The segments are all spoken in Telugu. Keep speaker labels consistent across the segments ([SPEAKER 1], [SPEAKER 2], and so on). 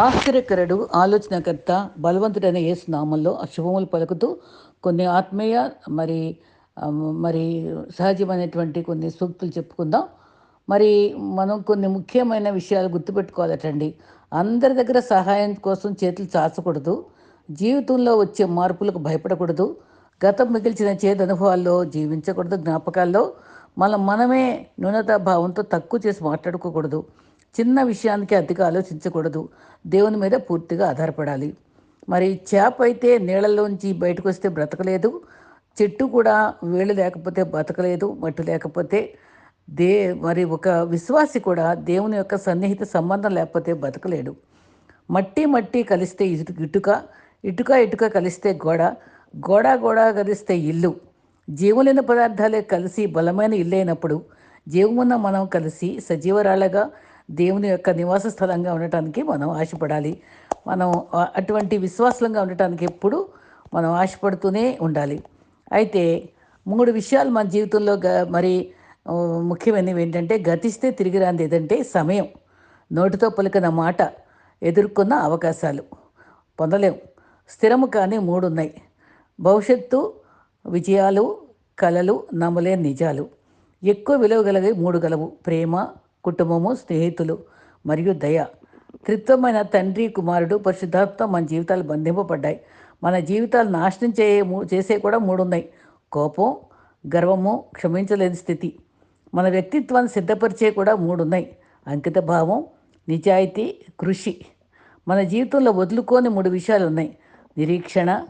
[SPEAKER 1] ఆశ్చర్యకరుడు ఆలోచనకర్త బలవంతుడైన యేసు నామంలో శుభములు పలుకుతూ కొన్ని ఆత్మీయ మరి మరి సహజమైనటువంటి కొన్ని సూక్తులు చెప్పుకుందాం. మరి మనం కొన్ని ముఖ్యమైన విషయాలు గుర్తుపెట్టుకోవాలటండి. అందరి దగ్గర సహాయం కోసం చేతులు చాచకూడదు. జీవితంలో వచ్చే మార్పులకు భయపడకూడదు. గతం మిగిల్చిన చేదు అనుభవాల్లో జీవించకూడదు. జ్ఞాపకాల్లో మనం మనమే న్యూనతాభావంతో తక్కువ చేసి మాట్లాడుకోకూడదు. చిన్న విషయానికి అతిగా ఆలోచించకూడదు. దేవుని మీద పూర్తిగా ఆధారపడాలి. మరి చేప అయితే నీళ్ళలోంచి బయటకు వస్తే బ్రతకలేదు. చెట్టు కూడా వేళ్ళు లేకపోతే బ్రతకలేదు మట్టు లేకపోతే దే మరి ఒక విశ్వాసి కూడా దేవుని యొక్క సన్నిహిత సంబంధం లేకపోతే బతకలేడు. మట్టి మట్టి కలిస్తే ఇటు ఇటుక ఇటుక ఇటుక కలిస్తే గోడ గోడ గోడ కలిస్తే ఇల్లు. జీవులైన పదార్థాలే కలిసి బలమైన ఇల్లు అయినప్పుడు జీవమున్న మనం కలిసి సజీవరాళ్ళగా దేవుని యొక్క నివాస స్థలంగా ఉండటానికి మనం ఆశపడాలి. మనం అటువంటి విశ్వాసంగా ఉండటానికి ఎప్పుడు మనం ఆశపడుతూనే ఉండాలి. అయితే మూడు విషయాలు మన జీవితంలో గ మరి ముఖ్యమైనవి ఏంటంటే గతిస్తే తిరిగి రాంది ఏదంటే సమయం. నోటితో పలికిన మాట ఎదుర్కొన్న అవకాశాలు. పొందలేం. స్థిరము కానీ మూడు ఉన్నాయి భవిష్యత్తు విజయాలు కళలు నమ్మలేని నిజాలు. ఎక్కువ విలువ మూడు గలవు. ప్రేమ కుటుంబము స్నేహితులు మరియు దయ. త్రిత్వమైన తండ్రి కుమారుడు పరిశుద్ధాత్మ మన జీవితాలు బంధింపబడ్డాయి. మన జీవితాలు నాశనం చే చేసే కూడా మూడు ఉన్నాయి కోపం గర్వము క్షమించలేని స్థితి. మన వ్యక్తిత్వాన్ని సిద్ధపరిచే కూడా మూడు ఉన్నాయి అంకిత భావం నిజాయితీ కృషి. మన జీవితంలో వదులుకోని మూడు విషయాలు ఉన్నాయి. నిరీక్షణ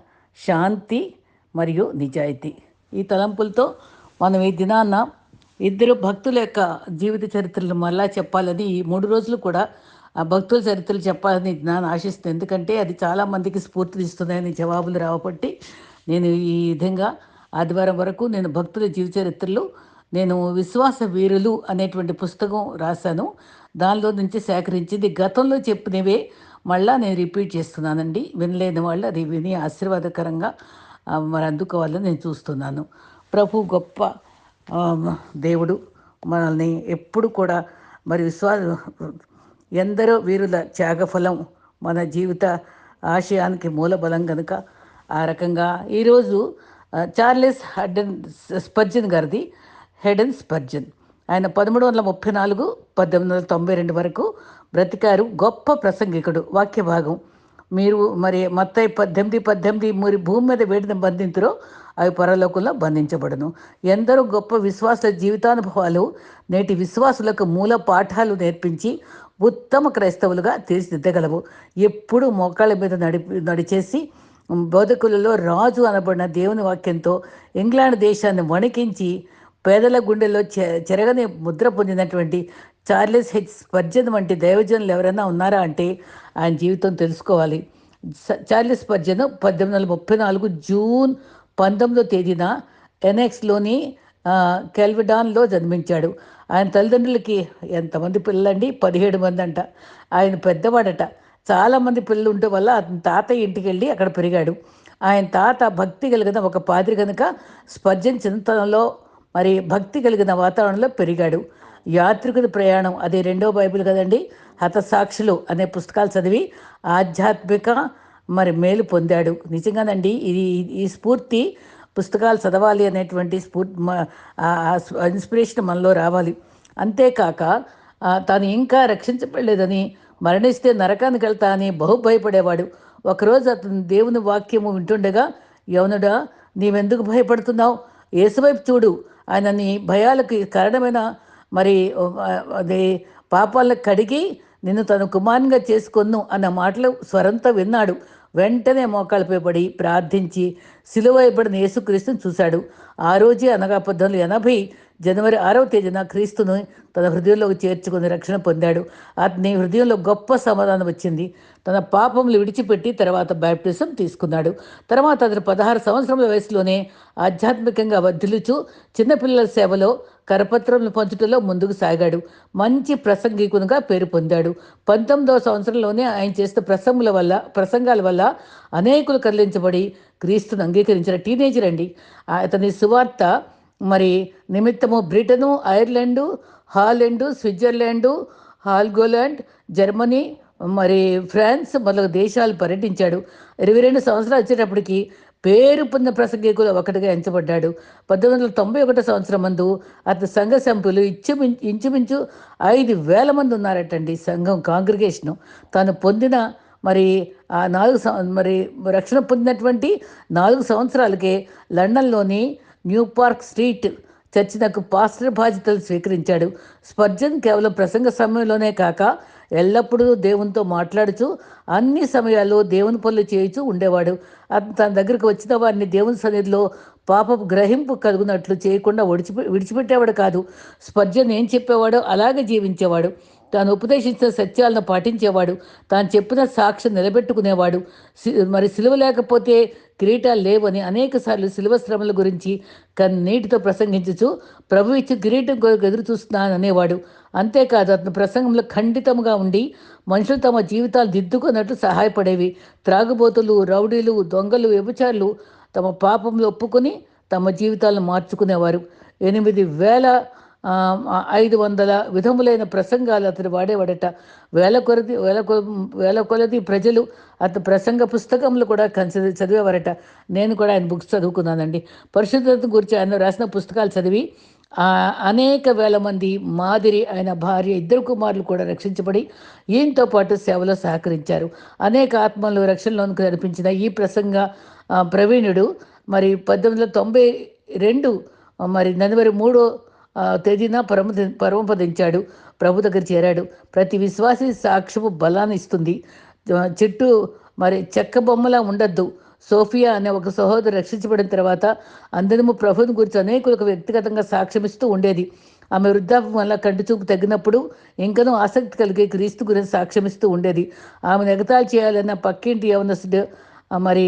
[SPEAKER 1] శాంతి మరియు నిజాయితీ. ఈ తలంపులతో మనం ఈ దినాన్న ఇద్దరు భక్తుల యొక్క జీవిత చరిత్రలు మళ్ళా చెప్పాలని ఈ మూడు రోజులు కూడా ఆ భక్తుల చరిత్రలు చెప్పాలని నేను ఆశిస్తున్నాను ఎందుకంటే అది చాలామందికి స్ఫూర్తినిస్తుందని జవాబులు రావబట్టి నేను ఈ విధంగా ఆదివారం వరకు నేను భక్తుల జీవిత చరిత్రలు నేను విశ్వాస వీరులు అనేటువంటి పుస్తకం రాశాను. దానిలో నుంచి సేకరించింది గతంలో చెప్పినవే మళ్ళా నేను రిపీట్ చేస్తున్నానండి. వినలేని వాళ్ళు అది విని ఆశీర్వాదకరంగా మరి అందుకోవాలని నేను చూస్తున్నాను. ప్రభు గొప్ప దేవుడు మనల్ని ఎప్పుడు కూడా మరి విశ్వాస ఎందరో వీరుల త్యాగఫలం మన జీవిత ఆశయానికి మూలబలం కనుక ఆ రకంగా. ఈరోజు చార్లెస్ హడ్డన్ స్పర్జన్ గారిది హెడెన్ స్పర్జన్. ఆయన పదమూడు వందల ముప్పై నాలుగు పద్దెనిమిది వందల తొంభై రెండు వరకు బ్రతికారు. గొప్ప ప్రసంగికుడు వాక్య భాగం మీరు మరి మత్త పద్దెనిమిది పద్దెనిమిది మీరు భూమి మీద వేడిని బంధింతురో అవి పరలోకంలో బంధించబడను. ఎందరో గొప్ప విశ్వాసుల జీవితానుభవాలు నేటి విశ్వాసులకు మూల పాఠాలు నేర్పించి ఉత్తమ క్రైస్తవులుగా తీర్చిదిద్దగలవు. ఎప్పుడు మోకాళ్ళ మీద నడిపి నడిచేసి బోధకులలో రాజు అనబడిన దేవుని వాక్యంతో ఇంగ్లాండ్ దేశాన్ని వణికించి పేదల గుండెల్లో చె చెరగని ముద్ర పొందినటువంటి చార్లెస్ హెచ్ స్పర్జన్ వంటి దైవజనులు ఎవరైనా ఉన్నారా అంటే ఆయన జీవితం తెలుసుకోవాలి. చార్లెస్ స్పర్జన్ పద్దెనిమిది వందల ముప్పై నాలుగు జూన్ పంతొమ్మిదో తేదీన ఎనెక్స్లోని కెల్విడాన్లో జన్మించాడు. ఆయన తల్లిదండ్రులకి ఎంతమంది పిల్లలండి? పదిహేడు మంది అంట ఆయన పెద్దవాడట. చాలామంది పిల్లలు ఉంటే వల్ల అతని తాతయ్య ఇంటికి వెళ్ళి అక్కడ పెరిగాడు. ఆయన తాత భక్తి కలిగిన ఒక పాదిరి కనుక స్పర్జన్ చింతనలో మరి భక్తి కలిగిన వాతావరణంలో పెరిగాడు. యాత్రికుల ప్రయాణం అది రెండో బైబిల్ కదండి? హతసాక్షులు అనే పుస్తకాలు చదివి ఆధ్యాత్మిక మరి మేలు పొందాడు. నిజంగానండి ఇది ఈ స్ఫూర్తి పుస్తకాలు చదవాలి అనేటువంటి స్ఫూర్తి ఇన్స్పిరేషన్ మనలో రావాలి. అంతేకాక తాను ఇంకా రక్షించబడలేదని మరణిస్తే నరకానికి వెళ్తా అని బహు భయపడేవాడు. ఒకరోజు అతను దేవుని వాక్యము వింటుండగా యవనుడా నీవెందుకు భయపడుతున్నావు? యేసువైపు చూడు. ఆయన నీ భయాలకు కారణమైన మరి అది పాపాలకు కడిగి నిన్ను తను కుమారునిగా చేసుకొను అన్న మాటలు స్వరంతో విన్నాడు. వెంటనే మోకాళ్ళపై పడి ప్రార్థించి సిలువైపడిన యేసుక్రీస్తుని చూశాడు. ఆ రోజే అనగా పద్దెనిమిది ఎనభై జనవరి ఆరవ తేదీన క్రీస్తును తన హృదయంలోకి చేర్చుకుని రక్షణ పొందాడు. అతని హృదయంలో గొప్ప సమాధానం వచ్చింది. తన పాపములు విడిచిపెట్టి తర్వాత బ్యాప్టిజం తీసుకున్నాడు. తర్వాత అతను పదహారు సంవత్సరముల వయసులోనే ఆధ్యాత్మికంగా వర్ధిల్లుచు చిన్నపిల్లల సేవలో కరపత్రములు పంచుటలో ముందుకు సాగాడు. మంచి ప్రసంగికునిగా పేరు పొందాడు. పంతొమ్మిదవ సంవత్సరంలోనే ఆయన చేసిన ప్రసంగుల వల్ల ప్రసంగాల వల్ల అనేకులు కదిలించబడి క్రీస్తును అంగీకరించిన టీనేజర్ అండి. అతని సువార్త మరి నిమిత్తము Britain Ireland Holland Switzerland Heligoland Germany మరి ఫ్రాన్స్ మొదలగు దేశాలు పర్యటించాడు. ఇరవై రెండు సంవత్సరాలు వచ్చేటప్పటికి పేరు పొందిన ప్రసంగికులు ఒకటిగా ఎంచబడ్డాడు. పద్దెనిమిది వందల తొంభై ఒకటో సంవత్సరం మందు అతని సంఘ సంపులు ఇంచుమించు ఇంచుమించు ఐదు వేల మంది ఉన్నారటండి సంఘం కాంగ్రిగేషను. తాను పొందిన మరి ఆ నాలుగు సం- మరి రక్షణ పొందినటువంటి నాలుగు సంవత్సరాలకే లండన్లోని న్యూ పార్క్ స్ట్రీట్ చర్చినకు పాస్టర్ బాధ్యతలు స్వీకరించాడు. స్పర్జన్ కేవలం ప్రసంగ సమయంలోనే కాక ఎల్లప్పుడూ దేవునితో మాట్లాడుచూ అన్ని సమయాల్లో దేవుని పనులు చేయుచూ ఉండేవాడు. అతను తన దగ్గరకు వచ్చిన వారిని దేవుని సన్నిధిలో పాపపు గ్రహింపు కలుగునట్లు చేయకుండా విడిచిపె విడిచిపెట్టేవాడు కాదు. స్పర్జన్ ఏం చెప్పేవాడో అలాగే జీవించేవాడు. తాను ఉపదేశించిన సత్యాలను పాటించేవాడు తాను చెప్పిన సాక్షి నిలబెట్టుకునేవాడు. సి- మరి సిలువ లేకపోతే కిరీటాలు లేవని అనేక సార్లు సిలువ శ్రమల గురించి కన్నీటితో ప్రసంగించుచు ప్రభు ఇచ్చి కిరీటం కొరకు ఎదురు చూస్తున్నాను అనేవాడు. అంతేకాదు అతని ప్రసంగంలో ఖండితముగా ఉండి మనుషులు తమ జీవితాలు దిద్దుకున్నట్లు సహాయపడేవి. త్రాగుబోతులు రౌడీలు దొంగలు వ్యభిచారులు తమ పాపంలో ఒప్పుకొని తమ జీవితాలను మార్చుకునేవారు. ఎనిమిది వేల ఐదు వందల విధములైన ప్రసంగాలు అతను వాడేవాడట. వేల కొలది వేల వేల కొలది ప్రజలు అతని ప్రసంగ పుస్తకములు కూడా కన్సి చదివేవారట. నేను కూడా ఆయన బుక్స్ చదువుకున్నానండి. పరిశుద్ధత గురించి ఆయన రాసిన పుస్తకాలు చదివి అనేక వేల మంది మాదిరి ఆయన భార్య ఇద్దరు కుమారులు కూడా రక్షించబడి ఈయనతో పాటు సేవలో సహకరించారు. అనేక ఆత్మలు రక్షణలోనికి నడిపించిన ఈ ప్రసంగ ప్రవీణుడు మరి పద్దెనిమిది వందల తొంభై రెండు మరి జనవరి మూడో తేదీన పరమ పరమపదించాడు ప్రభు దగ్గర చేరాడు. ప్రతి విశ్వాసి సాక్ష్యము బలాన్ని ఇస్తుంది. చెట్టు మరి చెక్క బొమ్మలా ఉండద్దు. సోఫియా అనే ఒక సహోదరు రక్షించబడిన తర్వాత అందరము ప్రభుని గురించి అనేకులకు వ్యక్తిగతంగా సాక్ష్యమిస్తూ ఉండేది. ఆమె వృద్ధాప్యం వల్ల కంటి చూపు తగ్గినప్పుడు ఇంకనూ ఆసక్తి కలిగే క్రీస్తు గురించి సాక్ష్యమిస్తూ ఉండేది. ఆమెను ఎగతాలు చేయాలన్న పక్కింటి యవనసుడు మరి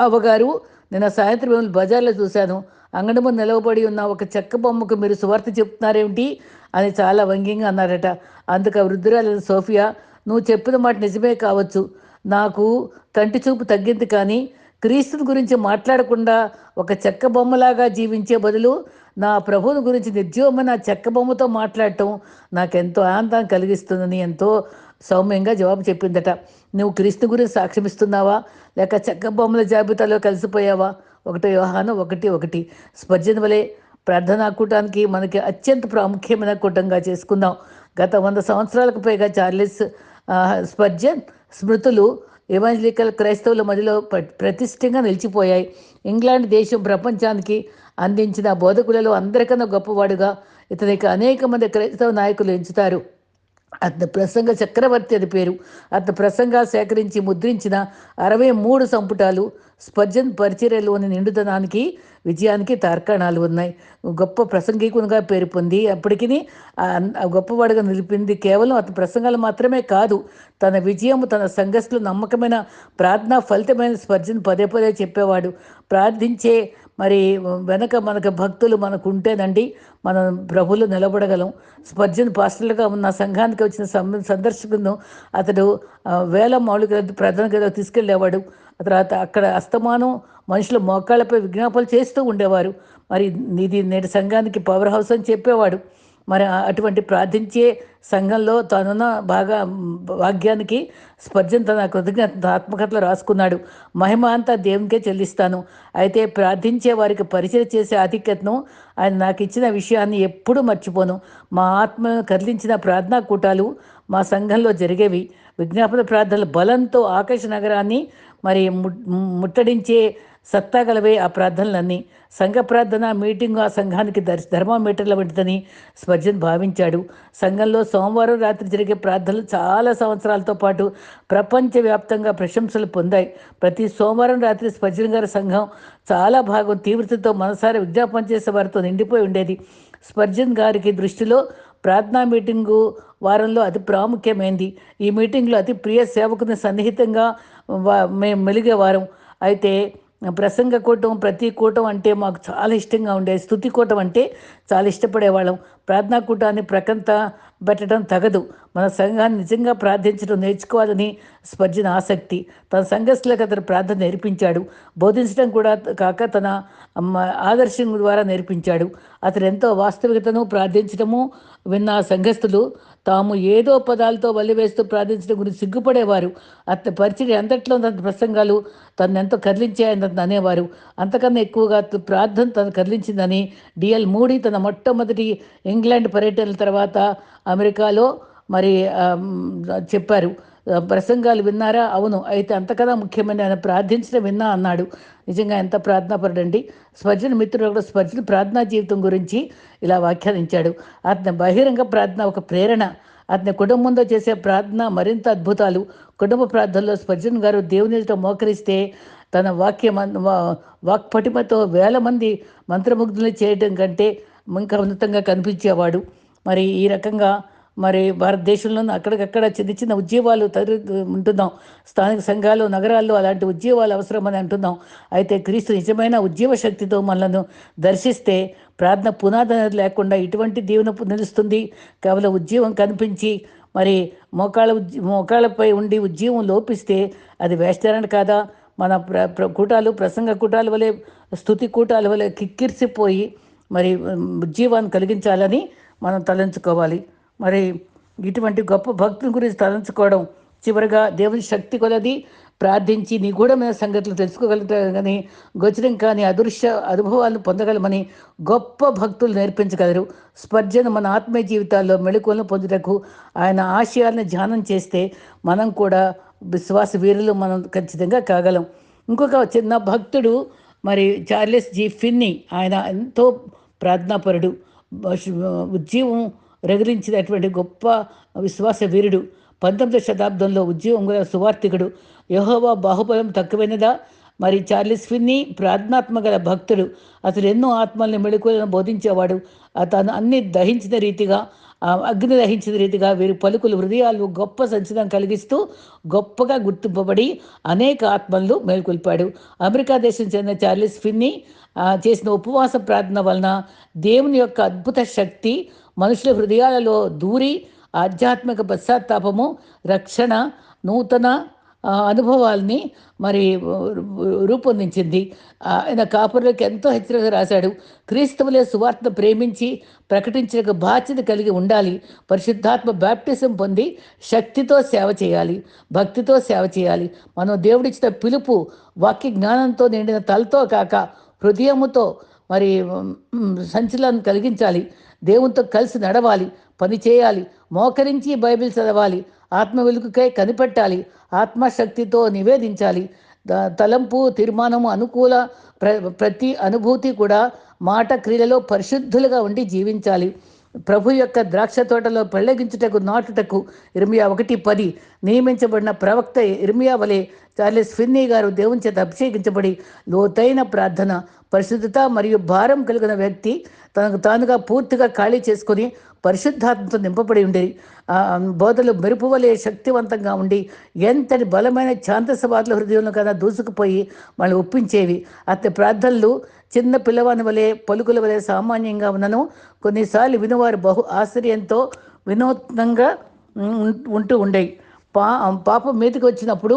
[SPEAKER 1] అవ్వగారు నిన్న సాయంత్రం బజార్లో చూశాను. అంగడము నిలవబడి ఉన్న ఒక చెక్క బొమ్మకు మీరు సువార్త చెప్తున్నారేమిటి? అని చాలా వ్యంగ్యంగా అన్నారట. అందుకు ఆ వృద్ధురాలైన సోఫియా నువ్వు చెప్పిన మాట నిజమే కావచ్చు. నాకు కంటి చూపు తగ్గింది కానీ క్రీస్తుని గురించి మాట్లాడకుండా ఒక చెక్క బొమ్మలాగా జీవించే బదులు నా ప్రభువుని గురించి నిర్జీవమైన చెక్క బొమ్మతో మాట్లాడటం నాకెంతో ఆనందం కలిగిస్తుందని ఎంతో సౌమ్యంగా జవాబు చెప్పిందట. నువ్వు క్రీస్తు గురించి సాక్ష్యమిస్తున్నావా? లేక చెక్క బొమ్మల జాబితాలో కలిసిపోయావా? ఒకటి వ్యవహారం ఒకటి ఒకటి. స్పర్జన వలె ప్రార్థనా కూటానికి మనకి అత్యంత ప్రాముఖ్యమైన కూటంగా చేసుకుందాం. గత వంద సంవత్సరాలకు పైగా చార్లెస్ స్పర్జన్ స్మృతులు ఎవాంజలికల్ క్రైస్తవుల మధ్యలో ప్రతిష్టంగా నిలిచిపోయాయి. ఇంగ్లాండ్ దేశం ప్రపంచానికి అందించిన బోధకులలో అందరికన్నా గొప్పవాడుగా ఇతనికి అనేక మంది క్రైస్తవ నాయకులు ఎంచుతారు. అతని ప్రసంగ చక్రవర్తి అది పేరు. అతని ప్రసంగ సేకరించి ముద్రించిన అరవై మూడు సంపుటాలు స్పర్జన్ పరిచర్యలోని నిండుదనానికి విజయానికి తార్కాణాలు ఉన్నాయి. గొప్ప ప్రసంగికునిగా పేరు పొంది అప్పటికి గొప్పవాడుగా నిలిపింది కేవలం అతని ప్రసంగాలు మాత్రమే కాదు తన విజయం తన సంఘస్థులు నమ్మకమైన ప్రార్థన ఫలితమైన స్పర్జన్ పదే పదే చెప్పేవాడు. ప్రార్థించే మరి వెనక మనకు భక్తులు మనకు ఉంటేనండి మనం ప్రభులు నిలబడగలం. స్పర్జన్ పాస్టర్లుగా ఉన్న సంఘానికి వచ్చిన సందర్శకులను అతడు వేల మౌలిక ప్రధాన గదిలో తీసుకెళ్ళేవాడు. తర్వాత అక్కడ అస్తమానం మనుషుల మోకాళ్ళపై విజ్ఞాపనలు చేస్తూ ఉండేవారు. మరి ఇది నేటి సంఘానికి పవర్ హౌస్ అని చెప్పేవాడు. మరి అటువంటి ప్రార్థించే సంఘంలో తనున్న బాగా భాగ్యానికి స్పర్జన్ తన కృతజ్ఞత ఆత్మకథలు రాసుకున్నాడు. మహిమ అంతా దేవునికే చెల్లిస్తాను. అయితే ప్రార్థించే వారికి పరిచయం చేసే ఆధిక్యతను ఆయన నాకు ఇచ్చిన విషయాన్ని ఎప్పుడూ మర్చిపోను. మా ఆత్మను కదిలించిన ప్రార్థనా కూటాలు మా సంఘంలో జరిగేవి. విజ్ఞాపన ప్రార్థనల బలంతో ఆకాశ నగరాన్ని మరి ము- ముట్టడించే సత్తా గలవే ఆ ప్రార్థనలన్నీ. సంఘ ప్రార్థన మీటింగ్ ఆ సంఘానికి దర్ ధర్మామీటర్ల వంటిదని స్పర్జన్ భావించాడు. సంఘంలో సోమవారం రాత్రి జరిగే ప్రార్థనలు చాలా సంవత్సరాలతో పాటు ప్రపంచవ్యాప్తంగా ప్రశంసలు పొందాయి. ప్రతి సోమవారం రాత్రి స్పర్జన్ గారి సంఘం చాలా భాగం తీవ్రతతో మనసారి విజ్ఞాపన చేసే వారితో నిండిపోయి ఉండేది. స్పర్జన్ గారికి దృష్టిలో ప్రార్థనా మీటింగు వారంలో అతి ప్రాముఖ్యమైంది. ఈ మీటింగ్లో అతి ప్రియ సేవకుని సన్నిహితంగా మేము మెలిగే వారం. అయితే ప్రసంగ కూటం ప్రతి కూటం అంటే మాకు చాలా ఇష్టంగా ఉండేది స్థుతి కూటం అంటే చాలా ఇష్టపడేవాళ్ళం. ప్రార్థనా కూటాన్ని ప్రకంత పెట్టడం తగదు. మన సంఘాన్ని నిజంగా ప్రార్థించడం నేర్చుకోవాలని స్పర్జన ఆసక్తి. తన సంఘస్థులకు అతను ప్రార్థన నేర్పించాడు. బోధించడం కూడా కాక తన ఆదర్శం ద్వారా నేర్పించాడు. అతను ఎంతో వాస్తవికతను ప్రార్థించడము విన్న సంఘస్థులు తాము ఏదో పదాలతో వల్లివేస్తూ ప్రార్థించడం గురించి సిగ్గుపడేవారు. అతని పరిచయం అంతట్లో తన ప్రసంగాలు తను ఎంతో కదిలించాయని అతను అనేవారు. అంతకన్నా ఎక్కువగా ప్రార్థన తను కదిలించిందని డిఎల్ మూడీ తన మొట్టమొదటి ఇంగ్లాండ్ పర్యటనల తర్వాత అమెరికాలో మరి చెప్పారు. ప్రసంగాలు విన్నారా? అవును. అయితే అంతకదా ముఖ్యమైన ఆయన ప్రార్థించడం విన్నా అన్నాడు. నిజంగా ఎంత ప్రార్థనాపరుడండి. స్పర్జన మిత్రుడు కూడా స్పర్జన ప్రార్థనా జీవితం గురించి ఇలా వ్యాఖ్యానించాడు. అతని బహిరంగ ప్రార్థన ఒక ప్రేరణ. అతని కుటుంబంతో చేసే ప్రార్థన మరింత అద్భుతాలు. కుటుంబ ప్రార్థనలో స్పర్జన్ గారు దేవునితో మోకరిస్తే తన వాక్య వాక్పటిమతో వేల మంది మంత్రముగ్ధులు చేయడం కంటే ఇంకా ఉన్నతంగా కనిపించేవాడు. మరి ఈ రకంగా మరి భారతదేశంలో అక్కడికక్కడ చిన్న చిన్న ఉద్యోగాలు తరు ఉంటున్నాం. స్థానిక సంఘాలు నగరాల్లో అలాంటి ఉద్యోగాలు అవసరమని అంటున్నాం. అయితే క్రీస్తు నిజమైన ఉద్యోగ శక్తితో మనలను దర్శిస్తే ప్రార్థన పునాది లేకుండా ఇటువంటి దీవెన నిలుస్తుంది. కేవలం ఉద్యోగం కనిపించి మరి మోకాళ్ళ మోకాళ్ళపై ఉండి ఉద్యోగం లోపిస్తే అది వేస్తారని కాదా? మన ప్ర ప్ర కూటాలు ప్రసంగ కూటాల వలె స్థుతి కూటాల వలె కిక్కిరిసిపోయి మరి ఉజ్జీవాన్ని కలిగించాలని మనం తలంచుకోవాలి. మరి ఇటువంటి గొప్ప భక్తుని గురించి తలంచుకోవడం చివరిగా దేవుని శక్తి కొలది. ప్రార్థించి నిగూఢమైన సంగతులు తెలుసుకోగలుగుతారని గోచరం కాని అదృశ్య అనుభవాలను పొందగలమని గొప్ప భక్తులు నేర్పించగలరు. స్పర్జన మన ఆత్మీయ జీవితాల్లో మెళుకువలను పొందుటకు ఆయన ఆశయాలను ధ్యానం చేస్తే మనం కూడా విశ్వాస వీరులు మనం ఖచ్చితంగా కాగలం. ఇంకొక చిన్న భక్తుడు మరి చార్లెస్ జీ ఫిన్ని ఆయన ఎంతో ప్రార్థనాపరుడు. ఉద్యమం రగిలించినటువంటి గొప్ప విశ్వాస వీరుడు పంతొమ్మిదవ శతాబ్దంలో ఉద్యమం గల సువార్థికుడు యహోవా బాహుబలం తక్కువైనదా? మరి చార్లెస్ ఫిన్నీ ప్రార్థనాత్మ గల భక్తుడు అతడు ఎన్నో ఆత్మల్ని మెళుకులను బోధించేవాడు అతను అన్ని దహించిన రీతిగా అగ్ని దహించిన రీతిగా వీరి పలుకులు హృదయాలు గొప్ప సంచలనం కలిగిస్తూ గొప్పగా గుర్తింపబడి అనేక ఆత్మలను మేల్కొల్పాడు. అమెరికా దేశం చెందిన చార్లెస్ ఫిన్నీ చేసిన ఉపవాస ప్రార్థన వలన దేవుని యొక్క అద్భుత శక్తి మనుషుల హృదయాలలో దూరి ఆధ్యాత్మిక పశ్చాత్తాపము రక్షణ నూతన అనుభవాల్ని మరి రూపొందించింది. ఆయన కాపురులకు ఎంతో హెచ్చరిక రాశాడు. క్రీస్తువులే సువార్తను ప్రేమించి ప్రకటించిన బాధ్యత కలిగి ఉండాలి. పరిశుద్ధాత్మ బ్యాప్టిజం పొంది శక్తితో సేవ చేయాలి. భక్తితో సేవ చేయాలి. మనం దేవుడిచ్చిన పిలుపు వాక్య జ్ఞానంతో నిండిన తలతో కాక హృదయముతో మరి సంచలనం కలిగించాలి. దేవునితో కలిసి నడవాలి పని చేయాలి మోకరించి బైబిల్ చదవాలి. ఆత్మ వెలుగుకై కనిపెట్టాలి. ఆత్మశక్తితో నివేదించాలి. తలంపు తీర్మానము అనుకూల ప్ర ప్రతి అనుభూతి కూడా మాట క్రియలలో పరిశుద్ధులుగా ఉండి జీవించాలి. ప్రభు యొక్క ద్రాక్ష తోటలో పెళ్ళగించుటకు నాటుటకు ఇర్మియా ఒకటి పది నియమించబడిన ప్రవక్త ఇర్మియా వలె చార్లెస్ ఫిన్నీ గారు దేవుని చేత అభిషేకించబడి లోతైన ప్రార్థన పరిశుద్ధత మరియు భారం కలిగిన వ్యక్తి తనకు తానుగా పూర్తిగా ఖాళీ చేసుకొని పరిశుద్ధాత్మతో నింపబడి ఉండి బోధలు మెరుపువలే శక్తివంతంగా ఉండి ఎంతటి బలమైన శాంతసవాదుల హృదయంలో కన్నా దూసుకుపోయి మళ్ళీ ఒప్పించేవి. అతని ప్రార్థనలు చిన్న పిల్లవాని వలె పలుకుల వలె సామాన్యంగా ఉన్నను. కొన్నిసార్లు వినువారు బహు ఆశ్చర్యంతో వినూత్నంగా ఉంటూ ఉండేవి. పా పాపం మీదకి వచ్చినప్పుడు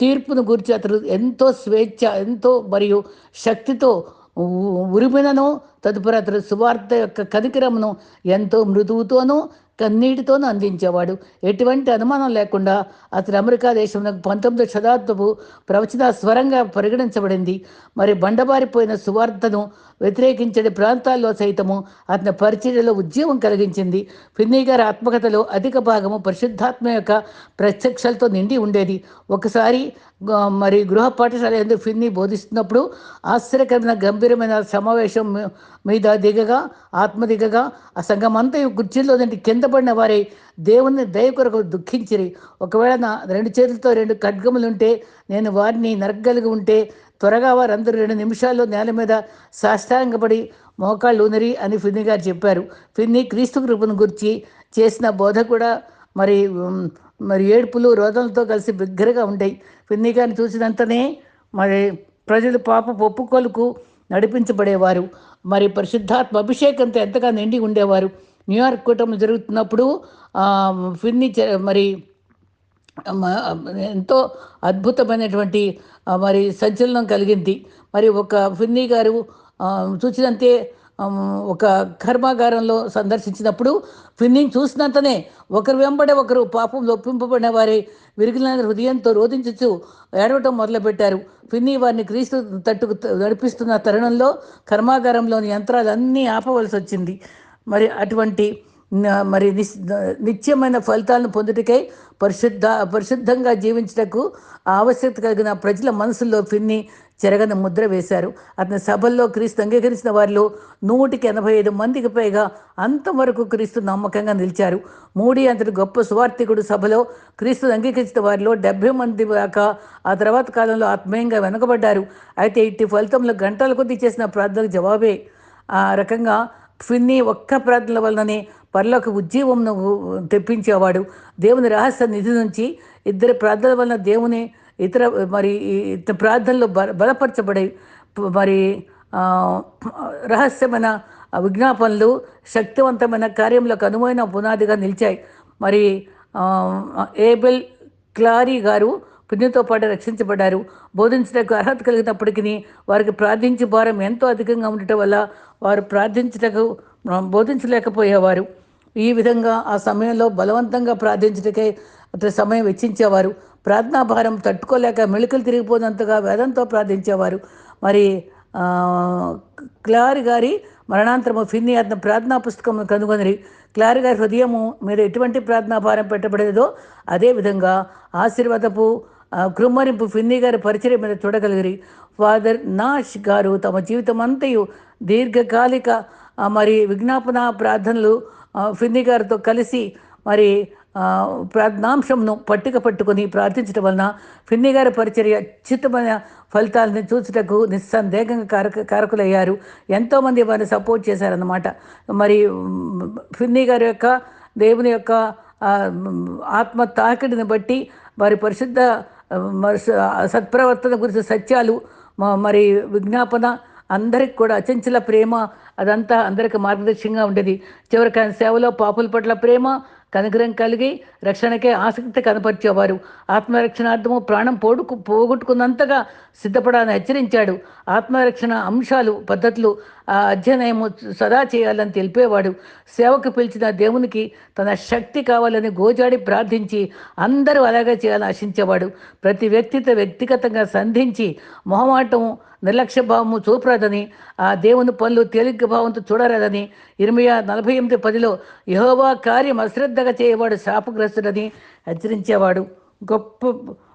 [SPEAKER 1] తీర్పును గురించి అతడు ఎంతో స్వేచ్ఛ ఎంతో మరియు శక్తితో ఉరిమినను తదుపరి అతడు సువార్త యొక్క కనికరమును ఎంతో మృదువుతోనూ కన్నీటితోనూ అందించేవాడు. ఎటువంటి అనుమానం లేకుండా అతడు అమెరికా దేశంలో పంతొమ్మిదో శతాబ్దపు ప్రవచన స్వరంగా పరిగణించబడింది. మరి బండబారిపోయిన సువార్తను వ్యతిరేకించని ప్రాంతాల్లో సైతము అతని పరిచర్యలో ఉద్యమం కలిగించింది. ఫిన్నీ గారి ఆత్మకథలో అధిక భాగము పరిశుద్ధాత్మ యొక్క ప్రత్యక్షలతో నిండి ఉండేది. ఒకసారి మరి గృహ పాఠశాల ఎందుకు ఫిన్నీ బోధిస్తున్నప్పుడు ఆశ్చర్యకరమైన గంభీరమైన సమావేశం మీద దిగగా ఆత్మ దిగగా ఆ సంఘం అంతా ఈ కుర్చీల్లో నుండి కింద పడిన వారే దేవుని దయ కొరకు దుఃఖించిరి. ఒకవేళ నా రెండు చేతులతో రెండు ఖడ్గములు ఉంటే నేను వారిని నరకగలిగి ఉంటే త్వరగా వారందరూ రెండు నిమిషాల్లో నేల మీద సాష్టాంగపడి మోకాళ్ళు ఉనిరి అని ఫిన్ని గారు చెప్పారు. ఫిన్ని క్రీస్తు కృపను గురించి చేసిన బోధ కూడా మరి మరి ఏడుపులు రోదనలతో కలిసి బిగ్గరగా ఉంటాయి. ఫిన్ని గారిని చూసినంతనే మరి ప్రజలు పాప ఒప్పుకోలుకు నడిపించబడేవారు. మరి పరిశుద్ధాత్మ అభిషేకంతో ఎంతగా నిండి ఉండేవారు. న్యూయార్క్ కూటమి జరుగుతున్నప్పుడు ఫిన్ని చే- మరి ఎంతో అద్భుతమైనటువంటి మరి సంచలనం కలిగింది. మరి ఒక ఫిన్నీ గారు చూసినంతే ఒక కర్మాగారంలో సందర్శించినప్పుడు ఫిన్నీని చూసినంతనే ఒకరు వెంబడే ఒకరు పాపం ఒప్పింపబడిన వారి విరిగిన హృదయంతో రోధించుచు ఏడవటం మొదలుపెట్టారు. ఫిన్నీ వారిని క్రీస్తు తట్టుకు నడిపిస్తున్న తరుణంలో కర్మాగారంలోని యంత్రాలన్నీ ఆపవలసి వచ్చింది మరి అటువంటి మరి నిస్- నిత్యమైన ఫలితాలను పొందుటకై పరిశుద్ధ పరిశుద్ధంగా జీవించటకు ఆవశ్యకత కలిగిన ప్రజల మనసుల్లో ఫిన్ని చెరగని ముద్ర వేశారు. అతని సభల్లో క్రీస్తు అంగీకరించిన వారిలో నూటికి ఎనభై ఐదు మందికి పైగా అంతవరకు క్రీస్తు నమ్మకంగా నిలిచారు. మూడి అంతటి గొప్ప సువార్థికుడు సభలో క్రీస్తు అంగీకరించిన వారిలో డెబ్బై మంది దాకా ఆ తర్వాత కాలంలో ఆత్మీయంగా వెనకబడ్డారు. అయితే ఇట్టి ఫలితంలో గంటల కొద్దీ చేసిన ప్రార్థనకు జవాబే. ఆ రకంగా ఫిన్నీ ఒక్క ప్రార్థనల వలననే పరలోక ఉజ్జీవంను తెప్పించేవాడు. దేవుని రహస్య నిధి నుంచి ఇద్దరి ప్రార్థనల వలన దేవుని ఇతర మరి ఇతర ప్రార్థనలు బల బలపరచబడే మరి రహస్యమైన విజ్ఞాపనలు శక్తివంతమైన కార్యంలోకి అనువైన పునాదిగా నిలిచాయి. మరి ఏబెల్ క్లారీ గారు పుణ్యంతో పాటు రక్షించబడ్డారు. బోధించడానికి అర్హత కలిగినప్పటికీ వారికి ప్రార్థించే భారం ఎంతో అధికంగా ఉండటం వల్ల వారు ప్రార్థించటకు బోధించలేకపోయేవారు. ఈ విధంగా ఆ సమయంలో బలవంతంగా ప్రార్థించటకే అతని సమయం వెచ్చించేవారు. ప్రార్థనా భారం తట్టుకోలేక మెళుకలు తిరిగిపోయినంతగా వేదంతో ప్రార్థించేవారు. మరి క్లారి గారి మరణాంతరము ఫిన్ని అతని ప్రార్థనా పుస్తకం కనుగొని క్లారి గారి హృదయము మీద ఎటువంటి ప్రార్థనా భారం పెట్టబడేదో అదేవిధంగా ఆశీర్వాదపు కృమ్మరింపు ఫిన్ని గారి పరిచయం మీద చూడగలిగిరి. ఫాదర్ నాష్ గారు తమ జీవితం అంతయు దీర్ఘకాలిక మరి విజ్ఞాపన ప్రార్థనలు ఆ, గారితో కలిసి మరి ప్రార్థనాంశంను పట్టిక పట్టుకొని ప్రార్థించడం వలన ఫిన్ని గారి పరిచర్య అత్యుత్తమైన ఫలితాలను చూచుటకు నిస్సందేహంగా కారక కారకులయ్యారు. ఎంతోమంది వారిని సపోర్ట్ చేశారన్నమాట. మరి మ్, ఫిన్ని గారి యొక్క దేవుని యొక్క ఆత్మ తాకిడిని బట్టి వారి పరిశుద్ధ సత్ప్రవర్తన గురించి సత్యాలు మరి విజ్ఞాపన అందరికి కూడా అచంచల ప్రేమ అదంతా అందరికి మార్గదర్శకంగా ఉండేది. చివరికి ఆయన సేవలో పాపుల పట్ల ప్రేమ కనుగ్రహం కలిగి రక్షణకే ఆసక్తి కనపరిచేవారు. ఆత్మరక్షణార్థము ప్రాణం పోడుకు పోగొట్టుకున్నంతగా సిద్ధపడాలని హెచ్చరించాడు. ఆత్మరక్షణ అంశాలు పద్ధతులు ఆ అధ్యయనము సదా చేయాలని తెలిపేవాడు. సేవకు పిలిచిన దేవునికి తన శక్తి కావాలని గోజాడి ప్రార్థించి అందరూ అలాగే చేయాలని ఆశించేవాడు. ప్రతి వ్యక్తితో వ్యక్తిగతంగా సంధించి మొహమాటం నిర్లక్ష్య భావము చూపరాదని ఆ దేవుని పనులు తేలిక భావంతో చూడరాదని ఇరవై నలభై ఎనిమిది పదిలో యహోవా కార్యం అశ్రద్ధగా చేయవాడు శాపగ్రస్తుడని హెచ్చరించేవాడు. గొప్ప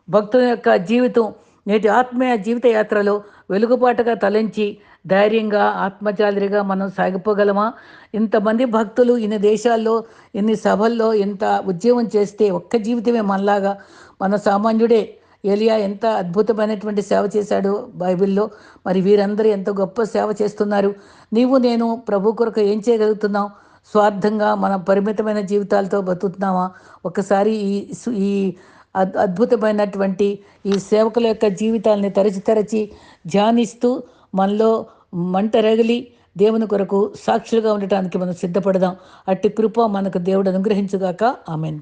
[SPEAKER 1] భక్తుల యొక్క జీవితం నేటి ఆత్మీయ జీవిత యాత్రలో వెలుగుబాటుగా తలంచి ధైర్యంగా ఆత్మచారిగా మనం సాగిపోగలమా? ఇంతమంది భక్తులు ఇన్ని దేశాల్లో ఇన్ని సభల్లో ఇంత ఉద్యమం చేస్తే ఒక్క జీవితమే మనలాగా మన సామాన్యుడే ఏలియా ఎంత అద్భుతమైనటువంటి సేవ చేశాడు బైబిల్లో. మరి వీరందరూ ఎంత గొప్ప సేవ చేస్తున్నారు. నీవు నేను ప్రభు కొరకు ఏం చేయగలుగుతున్నాం స్వార్థంగా మన పరిమితమైన జీవితాలతో బతుకుతున్నామా ఒకసారి ఈ ఈ అద్భుతమైనటువంటి ఈ సేవకుల యొక్క జీవితాలని తరచి తరచి ధ్యానిస్తూ మనలో మంట రగిలి దేవుని కొరకు సాక్షులుగా ఉండటానికి మనం సిద్ధపడదాం. అట్టి కృప మనకు దేవుడు అనుగ్రహించుగాక. ఆమెన్.